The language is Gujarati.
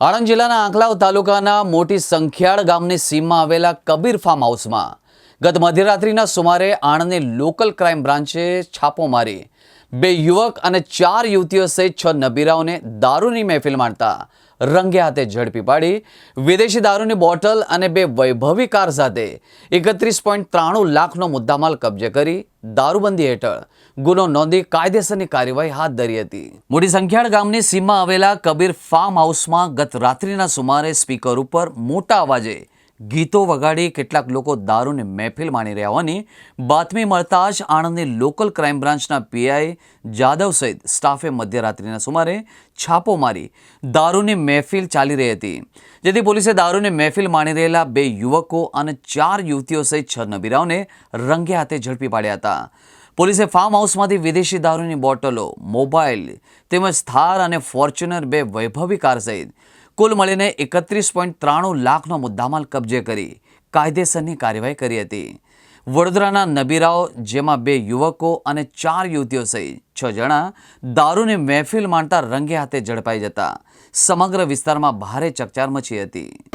આણંદ જિલ્લાના આંકલાવ તાલુકાના મોટી સંખ્યાળ ગામની સીમમાં આવેલા કબીર ફાર્મ હાઉસમાં ગત મધ્યરાત્રિના સુમારે આણંદની લોકલ ક્રાઇમ બ્રાન્ચે છાપો મારી બે યુવક અને ચાર યુવતીઓ સહિત છ નબીરાઓને દારૂની મહેફિલ માણતા રંગે હાથે ઝડપી પાડી. વિદેશી દારૂની બોટલ અને બે વૈભવી કાર સાથે એકત્રીસ પોઈન્ટ ત્રાણું લાખનો મુદ્દામાલ કબજે કરી દારૂબંધી હેઠળ. ગુનો નોંધી કાયદેસરની કાર્યવાહી હાથ ધરી હતી. મોટી સંખ્યાળ ગામની સીમમાં આવેલા કબીર ફાર્મ હાઉસમાં ગત રાત્રિના સુમારે સ્પીકર ઉપર મોટા અવાજે ગીતો વગાડી કેટલાક લોકો દારૂને મહેફિલ માણી રહ્યા હોવાની બાતમી મળતા જ આણંદની લોકલ ક્રાઇમ બ્રાન્ચના પીઆઈ જાદવ સહિત સ્ટાફે મધ્યરાત્રિના સુમારે છાપો મારી દારૂની મહેફિલ ચાલી રહી હતી. જેથી પોલીસે દારૂની મહેફિલ માણી રહેલા બે યુવકો અને ચાર યુવતીઓ સહિત છ નબીરાઓને રંગે હાથે ઝડપી પાડ્યા હતા. પોલીસે ફાર્મ હાઉસમાંથી વિદેશી દારૂની બોટલો, મોબાઈલ તેમજ થાર અને ફોર્ચ્યુનર બે વૈભવી કાર સહિત કુલ મળીને એકત્રીસ પોઈન્ટ ત્રાણું લાખનો મુદ્દામાલ કબજે કરી કાયદેસરની કાર્યવાહી કરી હતી. વડોદરાના નબીરાઓ, જેમાં બે યુવકો અને ચાર યુવતીઓ સહિત છ જણા, દારૂની મહેફિલ માણતા રંગે હાથે ઝડપાઈ જતા સમગ્ર વિસ્તારમાં ભારે ચકચાર મચી હતી.